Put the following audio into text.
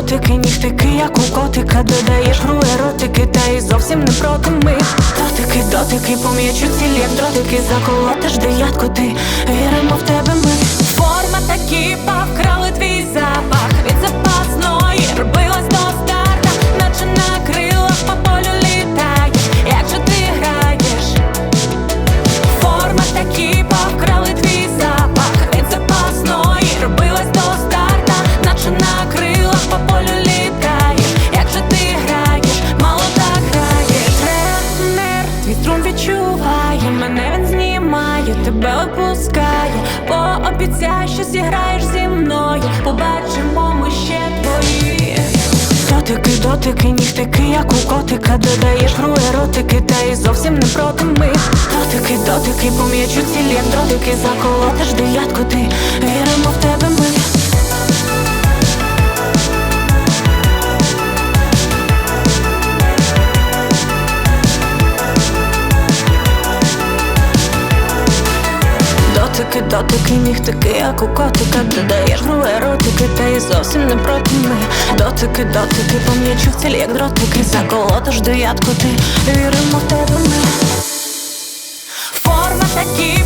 дотики, нігтики, як у котика, додаєш гру еротики, та й зовсім не проти ми. Дотики, дотики, пом'ячу цілі, як дротики, заколотиш дев'ятку, ти віримо в тебе ми. Відчуває, мене він знімає, тебе опускає, пообіцяй, що зіграєш зі мною, побачимо ми ще твої. Дотики, дотики, нігтики, як у котика, додаєш гру еротики, та й зовсім не проти ми. Дотики, дотики, пом'ячу цілі, як дротики, заколотиш дев'ятку, ти Дотики, дотики, нігтики, як у котика Ти даєш гру еротики, та й зовсім не проти ми Дотики, дотики, пом'ячу в ціль, як дротики. Заколотиш дев'ятку, ти? Віримо в тебе ми. Форма такі